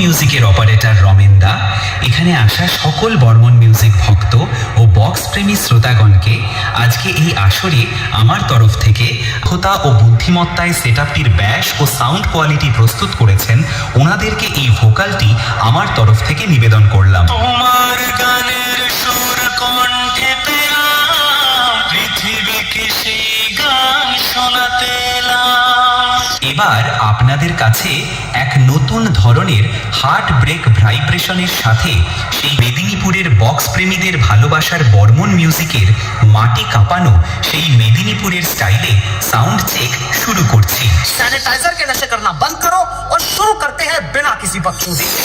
মিউজিকের অপারেটর রমেনদা, এখানে আসা সকল বর্মন মিউজিক ভক্ত ও বক্স প্রেমী শ্রোতাগণকে আজকে এই আসরে আমার তরফ থেকে ক্ষতা ও বুদ্ধিমত্তায় সেট আপটির ব্যাস ও সাউন্ড কোয়ালিটি প্রস্তুত করেছেন। ওনাদেরকে এই ভোকালটি আমার তরফ থেকে নিবেদন করলাম। এবার আপনাদের কাছে এক নতুন ধরনের হার্ট ব্রেক ভাইব্রেশনের সাথে সেই মেদিনীপুরের বক্স প্রেমীদের ভালোবাসার বর্মন মিউজিকের মাটি কাঁপানো সেই মেদিনীপুরের স্টাইলে সাউন্ড চেক শুরু করছি सैनिटाइजर के नशे करना बंद करो और शुरू करते हैं बिना किसी बकचोदी के